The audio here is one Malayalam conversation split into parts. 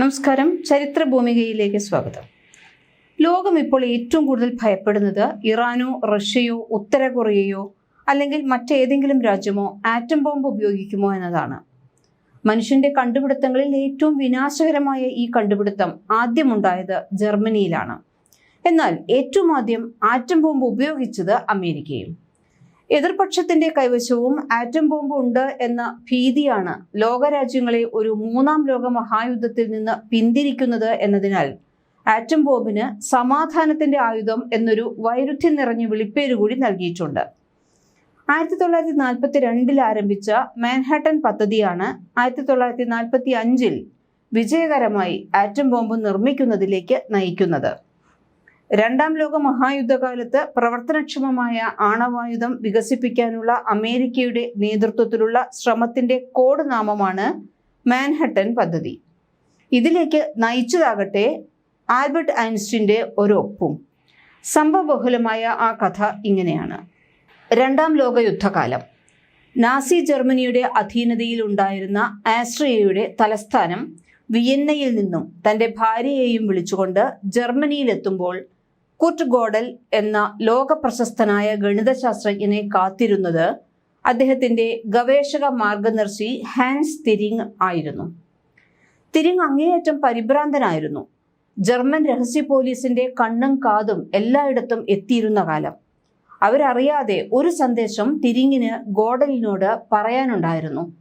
നമസ്കാരം. ചരിത്ര ഭൂമികയിലേക്ക് സ്വാഗതം. ലോകം ഇപ്പോൾ ഏറ്റവും കൂടുതൽ ഭയപ്പെടുന്നത് ഇറാനോ റഷ്യയോ ഉത്തര കൊറിയയോ അല്ലെങ്കിൽ മറ്റേതെങ്കിലും രാജ്യമോ ആറ്റം ബോംബ് ഉപയോഗിക്കുമോ എന്നതാണ്. മനുഷ്യന്റെ കണ്ടുപിടുത്തങ്ങളിൽ ഏറ്റവും വിനാശകരമായ ഈ കണ്ടുപിടുത്തം ആദ്യമുണ്ടായത് ജർമ്മനിയിലാണ്. എന്നാൽ ഏറ്റവും ആദ്യം ആറ്റം ബോംബ് ഉപയോഗിച്ചത് അമേരിക്കയും. എതിർപക്ഷത്തിന്റെ കൈവശവും ആറ്റം ബോംബ് ഉണ്ട് എന്ന ഭീതിയാണ് ലോകരാജ്യങ്ങളെ ഒരു മൂന്നാം ലോക മഹായുദ്ധത്തിൽ നിന്ന് പിന്തിരിക്കുന്നത് എന്നതിനാൽ ആറ്റം ബോംബിന് സമാധാനത്തിന്റെ ആയുധം എന്നൊരു വൈരുദ്ധ്യം നിറഞ്ഞ വിളിപ്പേര് കൂടി നൽകിയിട്ടുണ്ട്. ആയിരത്തി തൊള്ളായിരത്തി നാൽപ്പത്തി രണ്ടിൽ ആരംഭിച്ച മാൻഹാട്ടൻ പദ്ധതിയാണ് ആയിരത്തി തൊള്ളായിരത്തി നാൽപ്പത്തി അഞ്ചിൽ വിജയകരമായി ആറ്റം ബോംബ് നിർമ്മിക്കുന്നതിലേക്ക് നയിക്കുന്നത്. രണ്ടാം ലോക മഹായുദ്ധകാലത്ത് പ്രവർത്തനക്ഷമമായ ആണവായുധം വികസിപ്പിക്കാനുള്ള അമേരിക്കയുടെ നേതൃത്വത്തിലുള്ള ശ്രമത്തിന്റെ കോഡ് നാമമാണ് മാൻഹട്ടൻ പദ്ധതി. ഇതിലേക്ക് നയിച്ചതാകട്ടെ ആൽബർട്ട് ഐൻസ്റ്റീന്റെ ഒരു ഒപ്പും. സംഭവബഹുലമായ ആ കഥ ഇങ്ങനെയാണ്. രണ്ടാം ലോക യുദ്ധകാലം നാസി ജർമ്മനിയുടെ അധീനതയിൽ ഉണ്ടായിരുന്ന ആസ്ട്രിയയുടെ തലസ്ഥാനം വിയന്നയിൽ നിന്നും തന്റെ ഭാര്യയെയും വിളിച്ചുകൊണ്ട് ജർമ്മനിയിലെത്തുമ്പോൾ കുറ്റ് ഗോഡൽ എന്ന ലോക പ്രശസ്തനായ ഗണിതശാസ്ത്രജ്ഞനെ കാത്തിരുന്നത് അദ്ദേഹത്തിന്റെ ഗവേഷക മാർഗദർശി ഹാൻസ് തിരിങ് ആയിരുന്നു. തിരിങ് അങ്ങേയറ്റം പരിഭ്രാന്തനായിരുന്നു. ജർമ്മൻ രഹസ്യ പോലീസിന്റെ കണ്ണും കാതും എല്ലായിടത്തും എത്തിയിരുന്ന കാലം. അവരറിയാതെ ഒരു സന്ദേശം തിരിങ്ങിന് ഗോഡലിനോട് പറയാനുണ്ടായിരുന്നു.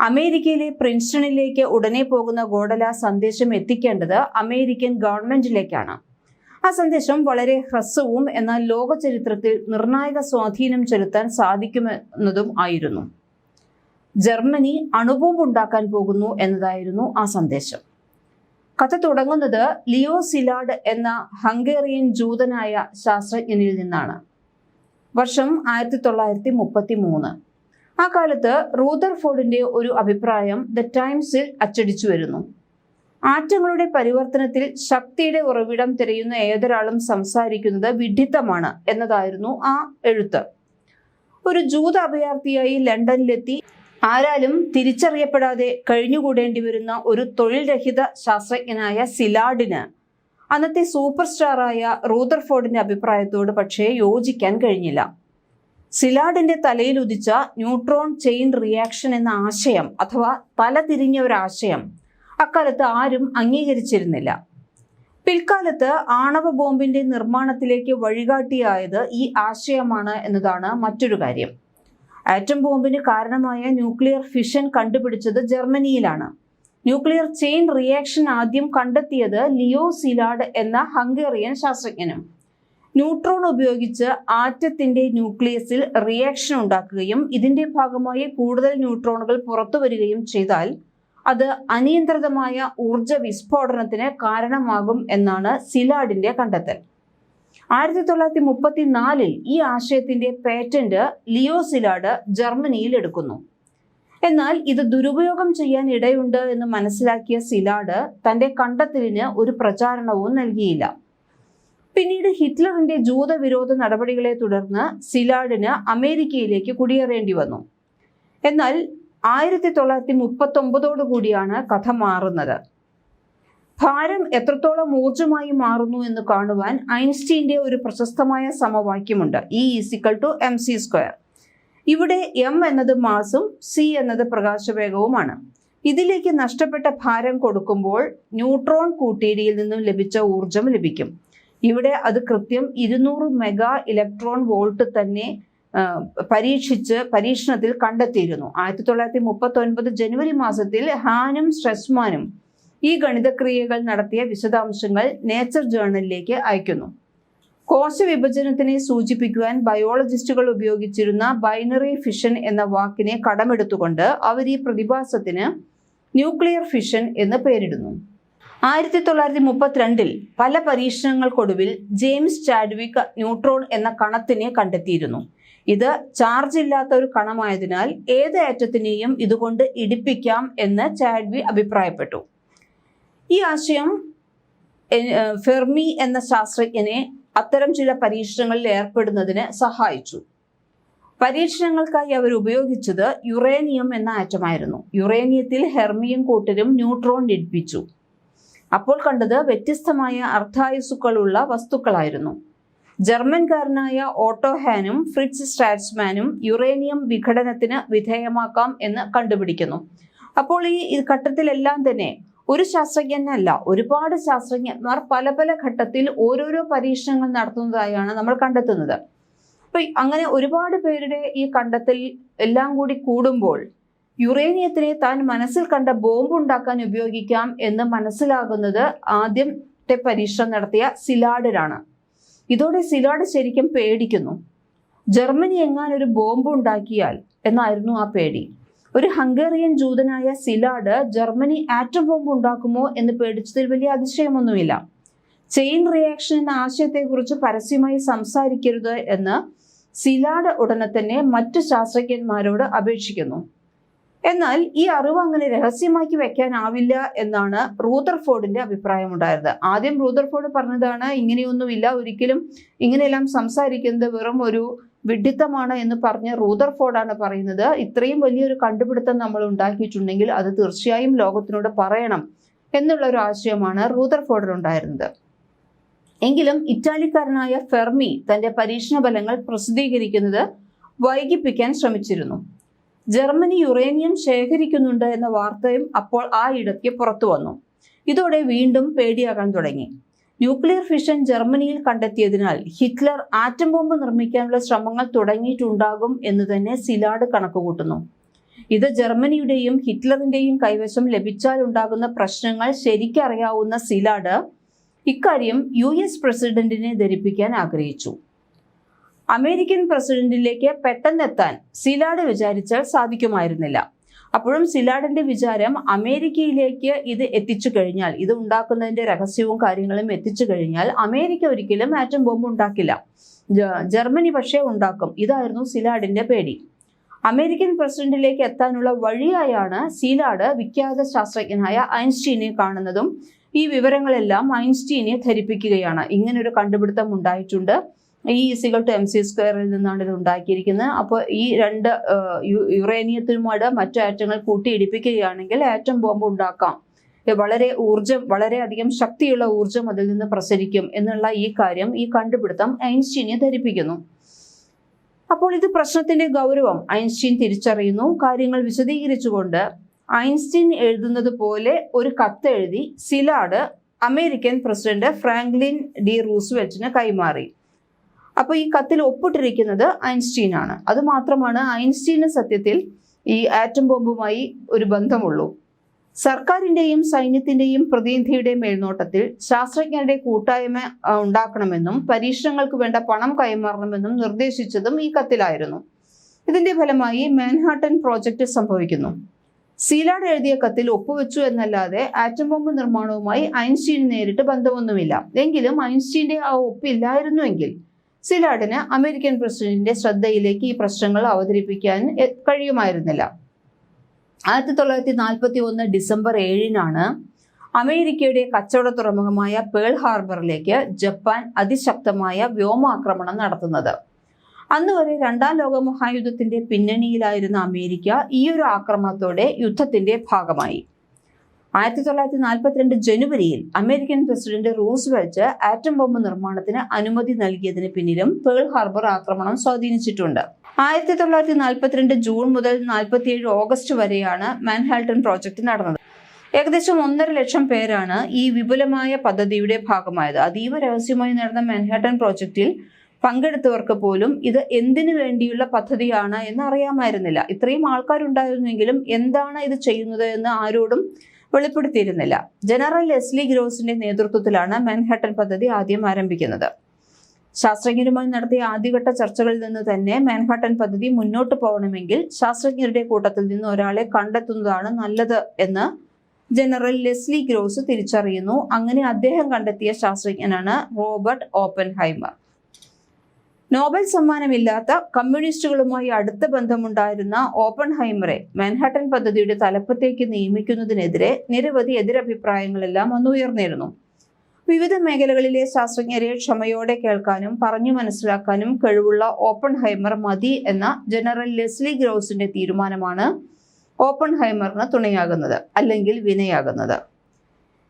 അമേരിക്കയിലെ പ്രിൻസ്റ്റണിലേക്ക് ഉടനെ പോകുന്ന ഗോഡല സന്ദേശം എത്തിക്കേണ്ടത് അമേരിക്കൻ ഗവൺമെന്റിലേക്കാണ്. ആ സന്ദേശം വളരെ ഹ്രസ്വവും എന്നാൽ ലോക ചരിത്രത്തിൽ നിർണായക സ്വാധീനം ചെലുത്താൻ സാധിക്കുമെന്നതും ആയിരുന്നു. ജർമ്മനി അണുബോംബ് ഉണ്ടാക്കാൻ പോകുന്നു എന്നതായിരുന്നു ആ സന്ദേശം. കഥ തുടങ്ങുന്നത് ലിയോ സിലാഡ് എന്ന ഹംഗേറിയൻ ജൂതനായ ശാസ്ത്രജ്ഞനിൽ നിന്നാണ്. വർഷം ആയിരത്തി തൊള്ളായിരത്തി മുപ്പത്തി മൂന്ന് ആ കാലത്ത് റൂദർഫോർഡിന്റെ ഒരു അഭിപ്രായം ദ ടൈംസിൽ അച്ചടിച്ചു വരുന്നു. ആറ്റങ്ങളുടെ പരിവർത്തനത്തിൽ ശക്തിയുടെ ഉറവിടം തിരയുന്ന ഏതൊരാളും സംസാരിക്കുന്നത് വിഡിത്തമാണ് എന്നതായിരുന്നു ആ എഴുത്ത്. ഒരു ജൂത അഭയാർത്ഥിയായി ലണ്ടനിലെത്തി ആരാലും തിരിച്ചറിയപ്പെടാതെ കഴിഞ്ഞുകൂടേണ്ടി വരുന്ന ഒരു തൊഴിൽ രഹിത ശാസ്ത്രജ്ഞനായ സിലാഡിന് അന്നത്തെ സൂപ്പർ സ്റ്റാറായ റൂദർഫോർഡിന്റെ അഭിപ്രായത്തോട് പക്ഷേ യോജിക്കാൻ കഴിഞ്ഞില്ല. സിലാഡിന്റെ തലയിൽ ഉദിച്ച ന്യൂട്രോൺ ചെയിൻ റിയാക്ഷൻ എന്ന ആശയം അഥവാ തല തിരിഞ്ഞ ഒരാശയം അക്കാലത്ത് ആരും അംഗീകരിച്ചിരുന്നില്ല. പിൽക്കാലത്ത് ആണവ ബോംബിന്റെ നിർമ്മാണത്തിലേക്ക് വഴികാട്ടിയായത് ഈ ആശയമാണ് എന്നതാണ് മറ്റൊരു കാര്യം. ആറ്റം ബോംബിന് കാരണമായ ന്യൂക്ലിയർ ഫിഷൻ കണ്ടുപിടിച്ചത് ജർമ്മനിയിലാണ്. ന്യൂക്ലിയർ ചെയിൻ റിയാക്ഷൻ ആദ്യം കണ്ടെത്തിയത് ലിയോ സിലാഡ് എന്ന ഹംഗേറിയൻ ശാസ്ത്രജ്ഞനും. ന്യൂട്രോൺ ഉപയോഗിച്ച് ആറ്റത്തിന്റെ ന്യൂക്ലിയസിൽ റിയാക്ഷൻ ഉണ്ടാക്കുകയും ഇതിന്റെ ഭാഗമായി കൂടുതൽ ന്യൂട്രോണുകൾ പുറത്തു വരികയും ചെയ്താൽ അത് അനിയന്ത്രിതമായ ഊർജ വിസ്ഫോടനത്തിന് കാരണമാകും എന്നാണ് സിലാഡിന്റെ കണ്ടെത്തൽ. ആയിരത്തി തൊള്ളായിരത്തി മുപ്പത്തിനാലിൽ ഈ ആശയത്തിന്റെ പേറ്റന്റ് ലിയോ സിലാഡ് ജർമ്മനിയിൽ എടുക്കുന്നു. എന്നാൽ ഇത് ദുരുപയോഗം ചെയ്യാൻ ഇടയുണ്ട് എന്ന് മനസ്സിലാക്കിയ സിലാഡ് തന്റെ കണ്ടെത്തലിന് ഒരു പ്രചാരണവും നൽകിയില്ല. പിന്നീട് ഹിറ്റ്ലറിന്റെ ജൂതവിരോധ നടപടികളെ തുടർന്ന് സിലാഡിന് അമേരിക്കയിലേക്ക് കുടിയേറേണ്ടി വന്നു. എന്നാൽ ആയിരത്തി തൊള്ളായിരത്തി മുപ്പത്തി ഒമ്പതോട് കൂടിയാണ് കഥ മാറുന്നത്. ഭാരം എത്രത്തോളം ഊർജമായി മാറുന്നു എന്ന് കാണുവാൻ ഐൻസ്റ്റീന്റെ ഒരു പ്രശസ്തമായ സമവാക്യമുണ്ട്. E is equal to M C square ഇവിടെ എം എന്നത് മാസും സി എന്നത് പ്രകാശവേഗവുമാണ്. ഇതിലേക്ക് നഷ്ടപ്പെട്ട ഭാരം കൊടുക്കുമ്പോൾ ന്യൂട്രോൺ കൂട്ടിയിടിയിൽ നിന്നും ലഭിച്ച ഊർജം ലഭിക്കും. ഇവിടെ അത് കൃത്യം ഇരുന്നൂറ് മെഗാ ഇലക്ട്രോൺ വോൾട്ട് തന്നെ പരീക്ഷിച്ച് പരീക്ഷണത്തിൽ കണ്ടെത്തിയിരുന്നു. ആയിരത്തി തൊള്ളായിരത്തി മുപ്പത്തി ഒൻപത് ജനുവരി മാസത്തിൽ ഹാനും സ്ട്രെസ്മാനും ഈ ഗണിതക്രിയകൾ നടത്തിയ വിശദാംശങ്ങൾ നേച്ചർ ജേണലിലേക്ക് അയക്കുന്നു. കോശവിഭജനത്തിനെ സൂചിപ്പിക്കുവാൻ ബയോളജിസ്റ്റുകൾ ഉപയോഗിച്ചിരുന്ന ബൈനറി ഫിഷൻ എന്ന വാക്കിനെ കടമെടുത്തുകൊണ്ട് അവർ ഈ പ്രതിഭാസത്തിന് ന്യൂക്ലിയർ ഫിഷൻ എന്ന് പേരിടുന്നു. ആയിരത്തി തൊള്ളായിരത്തി മുപ്പത്തിരണ്ടിൽ പല പരീക്ഷണങ്ങൾക്കൊടുവിൽ ജെയിംസ് ചാഡ്വിക് ന്യൂട്രോൺ എന്ന കണത്തിനെ കണ്ടെത്തിയിരുന്നു. ഇത് ചാർജ് ഇല്ലാത്ത ഒരു കണമായതിനാൽ ഏത് ആറ്റത്തിനെയും ഇതുകൊണ്ട് ഇടിപ്പിക്കാം എന്ന് ചാഡ്വി അഭിപ്രായപ്പെട്ടു. ഈ ആശയം ഫെർമി എന്ന ശാസ്ത്രജ്ഞനെ അത്തരം ചില പരീക്ഷണങ്ങളിൽ ഏർപ്പെടുന്നതിന് സഹായിച്ചു. പരീക്ഷണങ്ങൾക്കായി അവർ ഉപയോഗിച്ചത് യുറേനിയം എന്ന ആറ്റമായിരുന്നു. യുറേനിയത്തിൽ ഹെർമിയും കൂട്ടരും ന്യൂട്രോൺ ഇടിപ്പിച്ചു. അപ്പോൾ കണ്ടത് വ്യത്യസ്തമായ അർത്ഥായുസുക്കളുള്ള വസ്തുക്കളായിരുന്നു. ജർമ്മൻകാരനായ ഓട്ടോ ഹാനും സ്റ്റാറ്റ്സ്മാനും യുറേനിയം വിഘടനത്തിന് വിധേയമാക്കാം എന്ന് കണ്ടുപിടിക്കുന്നു. അപ്പോൾ ഈ ഘട്ടത്തിലെല്ലാം തന്നെ ഒരു ശാസ്ത്രജ്ഞനല്ല ഒരുപാട് ശാസ്ത്രജ്ഞന്മാർ പല പല ഘട്ടത്തിൽ ഓരോരോ പരീക്ഷണങ്ങൾ നടത്തുന്നതായാണ് നമ്മൾ കണ്ടെത്തുന്നത്. അപ്പൊ അങ്ങനെ ഒരുപാട് പേരുടെ ഈ കണ്ടെത്തൽ എല്ലാം കൂടി കൂടുമ്പോൾ യുറേനിയത്തിനെ താൻ മനസ്സിൽ കണ്ട ബോംബ് ഉണ്ടാക്കാൻ ഉപയോഗിക്കാം എന്ന് മനസ്സിലാകുന്നത് ആദ്യത്തെ പരീക്ഷണം നടത്തിയ സിലാഡിലാണ്. ഇതോടെ സിലാഡ് ശരിക്കും പേടിക്കുന്നു. ജർമ്മനി എങ്ങാൻ ഒരു ബോംബ് ഉണ്ടാക്കിയാൽ എന്നായിരുന്നു ആ പേടി. ഒരു ഹംഗേറിയൻ ജൂതനായ സിലാഡ് ജർമ്മനി ആറ്റം ബോംബ് ഉണ്ടാക്കുമോ എന്ന് പേടിച്ചതിൽ വലിയ അതിശയമൊന്നുമില്ല. ചെയിൻ റിയാക്ഷൻ എന്ന ആശയത്തെക്കുറിച്ച് പരസ്യമായി സംസാരിക്കരുത് എന്ന് സിലാഡ് ഉടനെ തന്നെ മറ്റു ശാസ്ത്രജ്ഞന്മാരോട് അപേക്ഷിക്കുന്നു. എന്നാൽ ഈ അറിവ് അങ്ങനെ രഹസ്യമാക്കി വെക്കാനാവില്ല എന്നാണ് റൂദർഫോർഡിന്റെ അഭിപ്രായമുണ്ടായത് ആദ്യം റൂദർഫോർഡ് പറഞ്ഞതാണ് ഇങ്ങനെയൊന്നുമില്ല ഒരിക്കലും ഇങ്ങനെയെല്ലാം സംസാരിക്കുന്നത് വെറും ഒരു വിഡിത്തമാണ് എന്ന് പറഞ്ഞ് റൂദർഫോർഡാണ് പറയുന്നത്. ഇത്രയും വലിയൊരു കണ്ടുപിടുത്തം നമ്മൾ ഉണ്ടാക്കിയിട്ടുണ്ടെങ്കിൽ അത് തീർച്ചയായും ലോകത്തിനോട് പറയണം എന്നുള്ള ഒരു ആശയമാണ് റൂദർഫോർഡിനുണ്ടായിരുന്നത് എങ്കിലും ഇറ്റാലിക്കാരനായ ഫെർമി തന്റെ പരീക്ഷണ ഫലങ്ങൾ പ്രസിദ്ധീകരിക്കുന്നത് വൈകിപ്പിക്കാൻ ശ്രമിച്ചിരുന്നു. ജർമ്മനി യുറേനിയം ശേഖരിക്കുന്നുണ്ട് എന്ന വാർത്തയും അപ്പോൾ ആ ഇടയ്ക്ക് പുറത്തു വന്നു. ഇതോടെ വീണ്ടും പേടിയാകാൻ തുടങ്ങി. ന്യൂക്ലിയർ ഫിഷൻ ജർമ്മനിയിൽ കണ്ടെത്തിയതിനാൽ ഹിറ്റ്ലർ ആറ്റം ബോംബ് നിർമ്മിക്കാനുള്ള ശ്രമങ്ങൾ തുടങ്ങിയിട്ടുണ്ടാകും എന്ന് തന്നെ സിലാഡ് കണക്കുകൂട്ടുന്നു. ഇത് ജർമ്മനിയുടെയും ഹിറ്റ്ലറിന്റെയും കൈവശം ലഭിച്ചാൽ ഉണ്ടാകുന്ന പ്രശ്നങ്ങൾ ശരിക്കറിയാവുന്ന സിലാഡ് ഇക്കാര്യം യു എസ് പ്രസിഡന്റിനെ ധരിപ്പിക്കാൻ ആഗ്രഹിച്ചു. അമേരിക്കൻ പ്രസിഡന്റിലേക്ക് പെട്ടെന്നെത്താൻ സിലാഡ് വിചാരിച്ചാൽ സാധിക്കുമായിരുന്നില്ല. അപ്പോഴും സിലാഡിന്റെ വിചാരം അമേരിക്കയിലേക്ക് ഇത് എത്തിച്ചു കഴിഞ്ഞാൽ ഇത് ഉണ്ടാക്കുന്നതിന്റെ രഹസ്യവും കാര്യങ്ങളും എത്തിച്ചു കഴിഞ്ഞാൽ അമേരിക്ക ഒരിക്കലും ആറ്റം ബോംബ് ഉണ്ടാക്കില്ല. ജർമ്മനി പക്ഷേ ഉണ്ടാക്കും. ഇതായിരുന്നു സിലാഡിന്റെ പേടി. അമേരിക്കൻ പ്രസിഡന്റിലേക്ക് എത്താനുള്ള വഴിയായാണ് സീലാഡ് വിഖ്യാത ശാസ്ത്രജ്ഞനായ ഐൻസ്റ്റീനെ കാണുന്നതും ഈ വിവരങ്ങളെല്ലാം ഐൻസ്റ്റീനെ ധരിപ്പിക്കുകയാണ്. ഇങ്ങനൊരു കണ്ടുപിടുത്തം ഉണ്ടായിട്ടുണ്ട്. ഈ ഇസികൾ ടു എം സി സ്ക്വയറിൽ നിന്നാണ് ഇത് ഉണ്ടാക്കിയിരിക്കുന്നത്. അപ്പോൾ ഈ രണ്ട് യുറേനിയത്തിനുമായിട്ട് മറ്റു ആറ്റങ്ങൾ കൂട്ടിയിടിപ്പിക്കുകയാണെങ്കിൽ ആറ്റം ബോംബ് ഉണ്ടാക്കാം. വളരെ ഊർജം വളരെയധികം ശക്തിയുള്ള ഊർജം അതിൽ നിന്ന് പ്രസരിക്കും എന്നുള്ള ഈ കാര്യം ഈ കണ്ടുപിടുത്തം ഐൻസ്റ്റീനെ ധരിപ്പിക്കുന്നു. അപ്പോൾ ഇത് പ്രശ്നത്തിന്റെ ഗൗരവം ഐൻസ്റ്റീൻ തിരിച്ചറിയുന്നു. കാര്യങ്ങൾ വിശദീകരിച്ചുകൊണ്ട് ഐൻസ്റ്റീൻ എഴുതുന്നത് പോലെ ഒരു കത്ത് എഴുതി Szilard American president Franklin D റൂസ്വെൽറ്റിന് കൈമാറി. അപ്പോൾ ഈ കത്തിൽ ഒപ്പിട്ടിരിക്കുന്നത് ഐൻസ്റ്റീൻ ആണ് അത് മാത്രമാണ് ഐൻസ്റ്റീന് സത്യത്തിൽ ഈ ആറ്റം ബോംബുമായി ഒരു ബന്ധമുള്ളൂ. സർക്കാരിന്റെയും സൈന്യത്തിന്റെയും പ്രതിനിധിയുടെ മേൽനോട്ടത്തിൽ ശാസ്ത്രജ്ഞരുടെ കൂട്ടായ്മ ഉണ്ടാക്കണമെന്നും പരീക്ഷണങ്ങൾക്ക് വേണ്ട പണം കൈമാറണമെന്നും നിർദ്ദേശിച്ചതും ഈ കത്തിലായിരുന്നു. ഇതിന്റെ ഫലമായി മാൻഹാട്ടൻ പ്രോജക്റ്റ് സംഭവിക്കുന്നു. സീലാഡ് എഴുതിയ കത്തിൽ ഒപ്പുവെച്ചു എന്നല്ലാതെ ആറ്റം ബോംബ് നിർമ്മാണവുമായി ഐൻസ്റ്റീൻ നേരിട്ട് ബന്ധമൊന്നുമില്ല. എങ്കിലും ഐൻസ്റ്റീന്റെ ആ ഒപ്പില്ലായിരുന്നുവെങ്കിൽ സിലാഡിന് അമേരിക്കൻ പ്രസിഡന്റിന്റെ ശ്രദ്ധയിലേക്ക് ഈ പ്രശ്നങ്ങൾ അവതരിപ്പിക്കാൻ കഴിയുമായിരുന്നില്ല. ആയിരത്തി തൊള്ളായിരത്തി നാൽപ്പത്തി ഒന്ന് ഡിസംബർ ഏഴിനാണ് അമേരിക്കയുടെ കച്ചവട തുറമുഖമായ പേൾ ഹാർബറിലേക്ക് ജപ്പാൻ അതിശക്തമായ വ്യോമാക്രമണം നടത്തുന്നത്. അന്ന് വരെ രണ്ടാം ലോക മഹായുദ്ധത്തിന്റെ പിന്നണിയിലായിരുന്ന അമേരിക്ക ഈ ഒരു ആക്രമണത്തോടെ യുദ്ധത്തിന്റെ ഭാഗമായി. ആയിരത്തി തൊള്ളായിരത്തി നാൽപ്പത്തിരണ്ട് ജനുവരിയിൽ American president Roosevelt atom bomb നിർമ്മാണത്തിന് അനുമതി നൽകിയതിന് പിന്നിലും പേൾ ഹാർബർ ആക്രമണം സ്വാധീനിച്ചിട്ടുണ്ട്. ആയിരത്തി തൊള്ളായിരത്തി നാൽപ്പത്തിരണ്ട് ജൂൺ മുതൽ നാൽപ്പത്തിയേഴ് ഓഗസ്റ്റ് വരെയാണ് മാൻഹാൾട്ടൺ പ്രോജക്റ്റ് നടന്നത്. ഏകദേശം ഒന്നര ലക്ഷം പേരാണ് ഈ വിപുലമായ പദ്ധതിയുടെ ഭാഗമായത്. അതീവ രഹസ്യമായി നടന്ന മാൻഹാട്ടൻ പ്രോജക്റ്റിൽ പങ്കെടുത്തവർക്ക് പോലും ഇത് എന്തിനു വേണ്ടിയുള്ള പദ്ധതിയാണ് എന്ന് അറിയാമായിരുന്നില്ല. ഇത്രയും ആൾക്കാരുണ്ടായിരുന്നെങ്കിലും എന്താണ് ഇത് ചെയ്യുന്നത് എന്ന് ആരോടും വെളിപ്പെടുത്തിയിരുന്നില്ല. ജനറൽ ലെസ്ലി ഗ്രോസിന്റെ നേതൃത്വത്തിലാണ് മാൻഹാട്ടൻ പദ്ധതി ആദ്യം ആരംഭിക്കുന്നത്. ശാസ്ത്രജ്ഞരുമായി നടത്തിയ ആദ്യഘട്ട ചർച്ചകളിൽ നിന്ന് തന്നെ മാൻഹാട്ടൻ പദ്ധതി മുന്നോട്ട് പോകണമെങ്കിൽ ശാസ്ത്രജ്ഞരുടെ കൂട്ടത്തിൽ നിന്ന് ഒരാളെ കണ്ടെത്തുന്നതാണ് നല്ലത് എന്ന് ജനറൽ ലെസ്ലി ഗ്രോസ് തിരിച്ചറിയുന്നു. അങ്ങനെ അദ്ദേഹം കണ്ടെത്തിയ ശാസ്ത്രജ്ഞനാണ് റോബർട്ട് ഓപ്പൻഹൈമർ. നോബൽ സമ്മാനമില്ലാത്ത കമ്മ്യൂണിസ്റ്റുകളുമായി അടുത്ത ബന്ധമുണ്ടായിരുന്ന ഓപ്പൺ ഹൈമറെ മാൻഹാട്ടൻ പദ്ധതിയുടെ തലപ്പത്തേക്ക് നിയമിക്കുന്നതിനെതിരെ നിരവധി എതിരഭിപ്രായങ്ങളെല്ലാം അന്ന് ഉയർന്നിരുന്നു. വിവിധ മേഖലകളിലെ ശാസ്ത്രജ്ഞരെ ക്ഷമയോടെ കേൾക്കാനും പറഞ്ഞു മനസ്സിലാക്കാനും കഴിവുള്ള ഓപ്പൺ ഹൈമർ മതി എന്ന ജനറൽ ലെസ്ലി ഗ്രോസിന്റെ തീരുമാനമാണ് ഓപ്പൺ ഹൈമറിന് തുണയാകുന്നത് അല്ലെങ്കിൽ വിനയാകുന്നത്.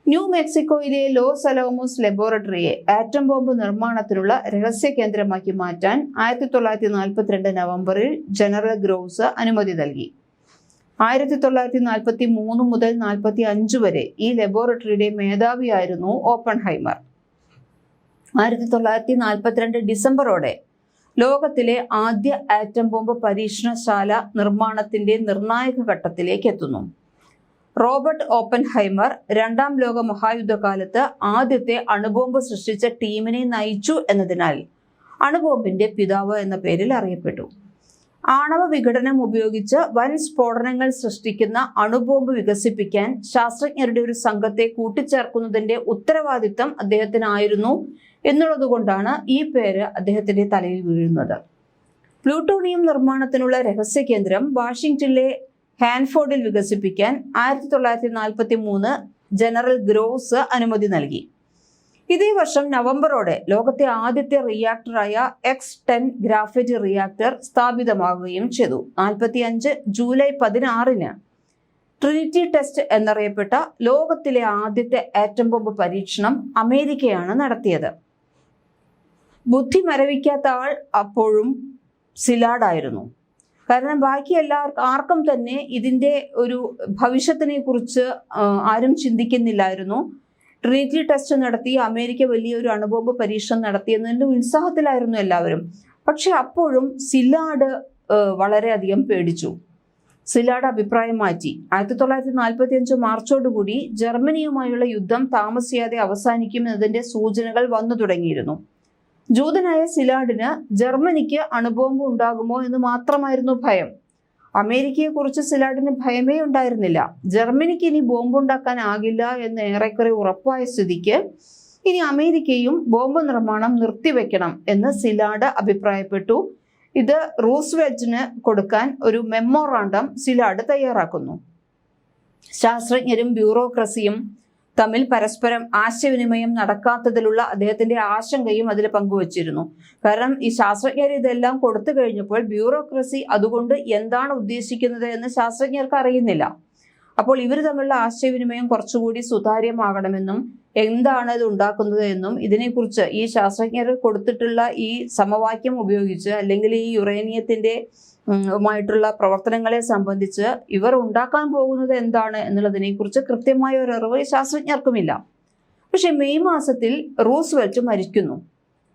ന്യൂ മെക്സിക്കോയിലെ ലോസ് അലോമോസ് ലബോറട്ടറിയെ ആറ്റം ബോംബ് നിർമ്മാണത്തിനുള്ള രഹസ്യ കേന്ദ്രമാക്കി മാറ്റാൻ ആയിരത്തി തൊള്ളായിരത്തി നാൽപ്പത്തിരണ്ട് നവംബറിൽ ജനറൽ ഗ്രോസ് അനുമതി നൽകി. ആയിരത്തി തൊള്ളായിരത്തി നാൽപ്പത്തി മൂന്ന് മുതൽ നാൽപ്പത്തി അഞ്ച് വരെ ഈ ലബോറട്ടറിയുടെ മേധാവിയായിരുന്നു ഓപ്പൺ ഹൈമർ ആയിരത്തി തൊള്ളായിരത്തി നാൽപ്പത്തിരണ്ട് ഡിസംബറോടെ ലോകത്തിലെ ആദ്യ ആറ്റം ബോംബ് പരീക്ഷണശാല നിർമ്മാണത്തിന്റെ നിർണായക ഘട്ടത്തിലേക്ക് എത്തുന്നു. റോബർട്ട് ഓപ്പൻഹൈമർ രണ്ടാം ലോക മഹായുദ്ധകാലത്ത് ആദ്യത്തെ അണുബോംബ് സൃഷ്ടിച്ച ടീമിനെ നയിച്ചു എന്നതിനാൽ അണുബോംബിന്റെ പിതാവ് എന്ന പേരിൽ അറിയപ്പെട്ടു. ആണവ വിഘടനം ഉപയോഗിച്ച് വൻ സ്ഫോടനങ്ങൾ സൃഷ്ടിക്കുന്ന അണുബോംബ് വികസിപ്പിക്കാൻ ശാസ്ത്രജ്ഞരുടെ ഒരു സംഘത്തെ കൂട്ടിച്ചേർക്കുന്നതിന്റെ ഉത്തരവാദിത്തം അദ്ദേഹത്തിനായിരുന്നു എന്നുള്ളതുകൊണ്ടാണ് ഈ പേര് അദ്ദേഹത്തിന്റെ തലയിൽ വീഴുന്നത്. പ്ലൂട്ടോണിയം നിർമ്മാണത്തിനുള്ള രഹസ്യ കേന്ദ്രം വാഷിംഗ്ടണിലെ ഹാൻഫോർഡിൽ വികസിപ്പിക്കാൻ ആയിരത്തി തൊള്ളായിരത്തി നാൽപ്പത്തി മൂന്ന് ജനറൽ ഗ്രോസ് അനുമതി നൽകി. ഇതേ വർഷം നവംബറോടെ ലോകത്തെ ആദ്യത്തെ റിയാക്ടറായ എക്സ് ടെൻ ഗ്രാഫൈറ്റ് റിയാക്ടർ സ്ഥാപിതമാകുകയും ചെയ്തു. നാൽപ്പത്തി അഞ്ച് ജൂലൈ പതിനാറിന് ട്രിനിറ്റി ടെസ്റ്റ് എന്നറിയപ്പെട്ട ലോകത്തിലെ ആദ്യത്തെ ആറ്റം ബോംബ് പരീക്ഷണം അമേരിക്കയാണ് നടത്തിയത്. ബുദ്ധി മരവിക്കാത്ത ആൾ അപ്പോഴും സിലാഡായിരുന്നു. കാരണം ബാക്കി എല്ലാവർക്കും ആർക്കും തന്നെ ഇതിന്റെ ഒരു ഭവിഷ്യത്തിനെ കുറിച്ച് ആരും ചിന്തിക്കുന്നില്ലായിരുന്നു. ട്രീറ്റി ടെസ്റ്റ് നടത്തി അമേരിക്ക വലിയൊരു അണുബോംബ് പരീക്ഷണം നടത്തിയെന്നതിന്റെ ഉത്സാഹത്തിലായിരുന്നു എല്ലാവരും. പക്ഷെ അപ്പോഴും സിലാഡ് വളരെയധികം പേടിച്ചു. സിലാഡ് അഭിപ്രായം മാറ്റി. ആയിരത്തി തൊള്ളായിരത്തി നാൽപ്പത്തി അഞ്ച് മാർച്ചോടുകൂടി ജർമ്മനിയുമായുള്ള യുദ്ധം താമസിയാതെ അവസാനിക്കും എന്നതിന്റെ സൂചനകൾ വന്നു തുടങ്ങിയിരുന്നു. ജൂതനായ സിലാഡിന് ജർമ്മനിക്ക് അണുബോംബ് ഉണ്ടാകുമോ എന്ന് മാത്രമായിരുന്നു ഭയം. അമേരിക്കയെക്കുറിച്ച് സിലാഡിന് ഭയമേ ഉണ്ടായിരുന്നില്ല. ജർമ്മനിക്ക് ഇനി ബോംബ് ഉണ്ടാക്കാനാകില്ല എന്ന് ഏറെക്കുറെ ഉറപ്പായ സ്ഥിതിക്ക് ഇനി അമേരിക്കയും ബോംബ് നിർമ്മാണം നിർത്തിവെക്കണം എന്ന് സിലാഡ് അഭിപ്രായപ്പെട്ടു. ഇത് റൂസ്വെൽറ്റിന് കൊടുക്കാൻ ഒരു മെമ്മോറാണ്ടം സിലാഡ് തയ്യാറാക്കുന്നു. ശാസ്ത്രജ്ഞരും ബ്യൂറോക്രസിയും തമ്മിൽ പരസ്പരം ആശയവിനിമയം നടക്കാത്തതിലുള്ള അദ്ദേഹത്തിന്റെ ആശങ്കയും അതിൽ പങ്കുവച്ചിരുന്നു. കാരണം ഈ ശാസ്ത്രജ്ഞർ ഇതെല്ലാം കൊടുത്തു കഴിഞ്ഞപ്പോൾ ബ്യൂറോക്രസി അതുകൊണ്ട് എന്താണ് ഉദ്ദേശിക്കുന്നത് എന്ന് ശാസ്ത്രജ്ഞർക്ക് അറിയുന്നില്ല. അപ്പോൾ ഇവർ തമ്മിലുള്ള ആശയവിനിമയം കുറച്ചുകൂടി സുതാര്യമാകണമെന്നും എന്താണ് ഇത് ഉണ്ടാക്കുന്നത് എന്നും ഇതിനെക്കുറിച്ച് ഈ ശാസ്ത്രജ്ഞർ കൊടുത്തിട്ടുള്ള ഈ സമവാക്യം ഉപയോഗിച്ച് അല്ലെങ്കിൽ ഈ യുറേനിയത്തിന്റെ മായിട്ടുള്ള പ്രവർത്തനങ്ങളെ സംബന്ധിച്ച് ഇവർ ഉണ്ടാക്കാൻ പോകുന്നത് എന്താണ് എന്നുള്ളതിനെക്കുറിച്ച് കൃത്യമായ ഒരു അറിവ് ശാസ്ത്രജ്ഞർക്കുമില്ല. പക്ഷേ മെയ് മാസത്തിൽ റൂസ്വെൽറ്റ് മരിക്കുന്നു.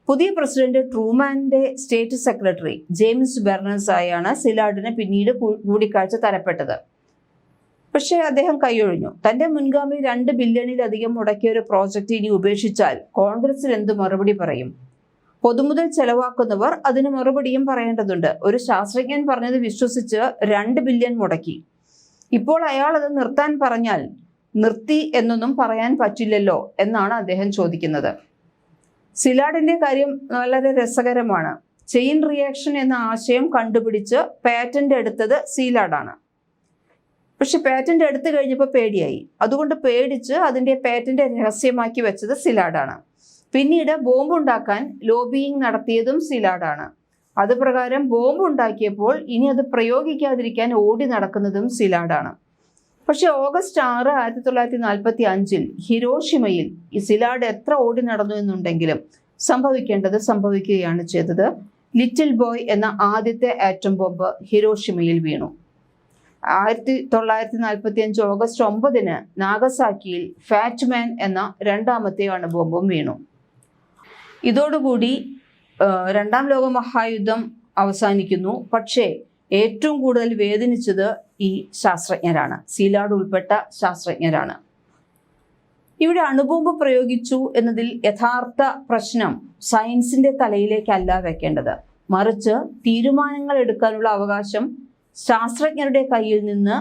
പുതിയ പ്രസിഡന്റ് ട്രൂമാന്റെ സ്റ്റേറ്റ് സെക്രട്ടറി ജെയിംസ് ബെർണസ് ആയാണ് സിലാഡിന് പിന്നീട് കൂടിക്കാഴ്ച തരപ്പെട്ടത്. പക്ഷേ അദ്ദേഹം കൈയൊഴിഞ്ഞു. തന്റെ മുൻഗാമി രണ്ട് ബില്യണിലധികം മുടക്കിയ ഒരു പ്രോജക്റ്റ് ഇനി ഉപേക്ഷിച്ചാൽ കോൺഗ്രസിൽ എന്ത് മറുപടി പറയും? പൊതുമുതൽ ചെലവാക്കുന്നവർ അതിന് മറുപടിയും പറയേണ്ടതുണ്ട്. ഒരു ശാസ്ത്രജ്ഞൻ പറഞ്ഞത് വിശ്വസിച്ച് രണ്ട് ബില്യൺ മുടക്കി. ഇപ്പോൾ അയാൾ അത് നിർത്താൻ പറഞ്ഞാൽ നിർത്തി എന്നൊന്നും പറയാൻ പറ്റില്ലല്ലോ എന്നാണ് അദ്ദേഹം ചോദിക്കുന്നത്. സിലാഡിന്റെ കാര്യം വളരെ രസകരമാണ്. ചെയിൻ റിയാക്ഷൻ എന്ന ആശയം കണ്ടുപിടിച്ച് പാറ്റന്റ് എടുത്തത് സീലാഡാണ്. പക്ഷെ പാറ്റന്റ് എടുത്തു കഴിഞ്ഞപ്പോൾ പേടിയായി. അതുകൊണ്ട് പേടിച്ച് അതിന്റെ പാറ്റന്റ് രഹസ്യമാക്കി വെച്ചത് സിലാഡാണ് പിന്നീട് ബോംബ് ഉണ്ടാക്കാൻ ലോബിയിങ് നടത്തിയതും സിലാഡാണ് അത് പ്രകാരം ബോംബ് ഉണ്ടാക്കിയപ്പോൾ ഇനി അത് പ്രയോഗിക്കാതിരിക്കാൻ ഓടി നടക്കുന്നതും സിലാഡാണ് പക്ഷെ ഓഗസ്റ്റ് ആറ് ആയിരത്തി തൊള്ളായിരത്തി നാൽപ്പത്തി അഞ്ചിൽ ഹിരോഷിമയിൽ ഈ സിലാഡ് എത്ര ഓടി നടന്നു എന്നുണ്ടെങ്കിലും സംഭവിക്കേണ്ടത് സംഭവിക്കുകയാണ് ചെയ്തത്. ലിറ്റിൽ ബോയ് എന്ന ആദ്യത്തെ ആറ്റം ബോംബ് ഹിരോഷിമയിൽ വീണു. ആയിരത്തി തൊള്ളായിരത്തി നാൽപ്പത്തി അഞ്ച് ഓഗസ്റ്റ് ഒമ്പതിന് നാഗസാക്കിയിൽ ഫാറ്റ്മാൻ എന്ന രണ്ടാമത്തെ അണുബോംബും വീണു. ഇതോടുകൂടി രണ്ടാം ലോക മഹായുദ്ധം അവസാനിക്കുന്നു. പക്ഷേ ഏറ്റവും കൂടുതൽ വേദനിച്ചത് ഈ ശാസ്ത്രജ്ഞരാണ്. സീലാഡ് ഉൾപ്പെട്ട ശാസ്ത്രജ്ഞരാണ്. ഇവിടെ അണുബോംബ് പ്രയോഗിച്ചു എന്നതിൽ യഥാർത്ഥ പ്രശ്നം സയൻസിന്റെ തലയിലേക്കല്ല വെക്കേണ്ടത്. മറിച്ച് തീരുമാനങ്ങൾ എടുക്കാനുള്ള അവകാശം ശാസ്ത്രജ്ഞരുടെ കയ്യിൽ നിന്ന്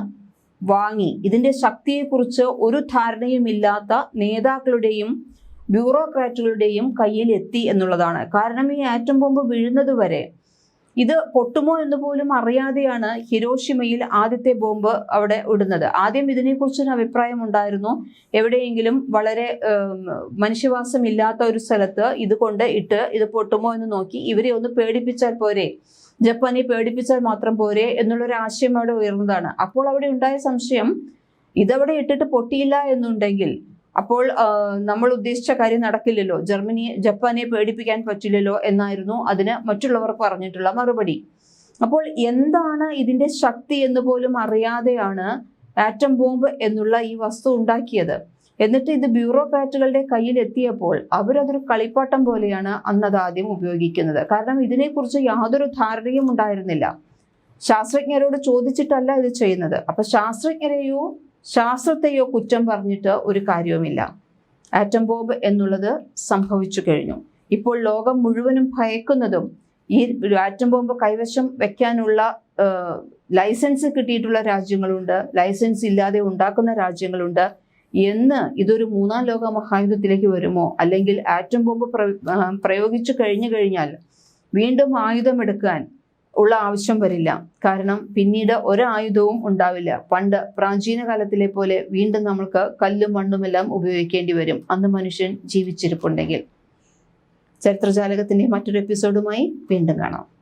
വാങ്ങി. ഇതിന്റെ ശക്തിയെക്കുറിച്ച് ഒരു ധാരണയുമില്ലാത്ത നേതാക്കളുടെയും ബ്യൂറോക്രാറ്റുകളുടെയും കയ്യിൽ എത്തി എന്നുള്ളതാണ്. കാരണം ഈ ആറ്റം ബോംബ് വീഴുന്നത് വരെ ഇത് പൊട്ടുമോ എന്ന് പോലും അറിയാതെയാണ് ഹിരോഷിമയിൽ ആദ്യത്തെ ബോംബ് അവിടെ ഇടുന്നത്. ആദ്യം ഇതിനെക്കുറിച്ചൊരു അഭിപ്രായം ഉണ്ടായിരുന്നു എവിടെയെങ്കിലും വളരെ മനുഷ്യവാസം ഇല്ലാത്ത ഒരു സ്ഥലത്ത് ഇത് കൊണ്ട് ഇട്ട് ഇത് പൊട്ടുമോ എന്ന് നോക്കി ഇവരെ ഒന്ന് പേടിപ്പിച്ചാൽ പോരെ. ജപ്പാനെ പേടിപ്പിച്ചാൽ മാത്രം പോരെ എന്നുള്ളൊരു ആശയം അവിടെ ഉയർന്നതാണ്. അപ്പോൾ അവിടെ ഉണ്ടായ സംശയം ഇതവിടെ ഇട്ടിട്ട് പൊട്ടിയില്ല എന്നുണ്ടെങ്കിൽ അപ്പോൾ നമ്മൾ ഉദ്ദേശിച്ച കാര്യം നടക്കില്ലല്ലോ. ജർമ്മനി ജപ്പാനെ പേടിപ്പിക്കാൻ പറ്റില്ലല്ലോ എന്നായിരുന്നു അതിന് മറ്റുള്ളവർ പറഞ്ഞിട്ടുള്ള മറുപടി. അപ്പോൾ എന്താണ് ഇതിന്റെ ശക്തി എന്ന് പോലും അറിയാതെയാണ് ആറ്റം ബോംബ് എന്നുള്ള ഈ വസ്തു ഉണ്ടാക്കിയത്? എന്നിട്ട് ഇത് ബ്യൂറോക്രാറ്റുകളുടെ കയ്യിൽ എത്തിയപ്പോൾ അവരതൊരു കളിപ്പാട്ടം പോലെയാണ് അന്നത് ആദ്യം ഉപയോഗിക്കുന്നത്. കാരണം ഇതിനെക്കുറിച്ച് യാതൊരു ധാരണയും ഉണ്ടായിരുന്നില്ല. ശാസ്ത്രജ്ഞരോട് ചോദിച്ചിട്ടല്ല ഇത് ചെയ്യുന്നത്. അപ്പൊ ശാസ്ത്രജ്ഞരെയോ ശാസ്ത്രത്തെയോ കുറ്റം പറഞ്ഞിട്ട് ഒരു കാര്യവുമില്ല. ആറ്റം ബോംബ് എന്നുള്ളത് സംഭവിച്ചു കഴിഞ്ഞു. ഇപ്പോൾ ലോകം മുഴുവനും ഭയക്കുന്നതും ഈ ആറ്റം ബോംബ് കൈവശം വെക്കാനുള്ള ലൈസൻസ് കിട്ടിയിട്ടുള്ള രാജ്യങ്ങളുണ്ട്. ലൈസൻസ് ഇല്ലാതെ ഉണ്ടാക്കുന്ന രാജ്യങ്ങളുണ്ട്. എന്ന് ഇതൊരു മൂന്നാം ലോക മഹായുദ്ധത്തിലേക്ക് വരുമോ? അല്ലെങ്കിൽ ആറ്റം ബോംബ് പ്ര- പ്രയോഗിച്ചു കഴിഞ്ഞു കഴിഞ്ഞാൽ വീണ്ടും ആയുധമെടുക്കാൻ ഉള്ള ആവശ്യം വരില്ല. കാരണം പിന്നീട് ഒരായുധവും ഉണ്ടാവില്ല. പണ്ട് പ്രാചീന കാലത്തിലെ പോലെ വീണ്ടും നമ്മൾക്ക് കല്ലും മണ്ണുമെല്ലാം ഉപയോഗിക്കേണ്ടി വരും. അന്ന് മനുഷ്യൻ ജീവിച്ചിരിപ്പുണ്ടെങ്കിൽ. ചരിത്രജാലകത്തിന്റെ മറ്റൊരു എപ്പിസോഡുമായി വീണ്ടും കാണാം.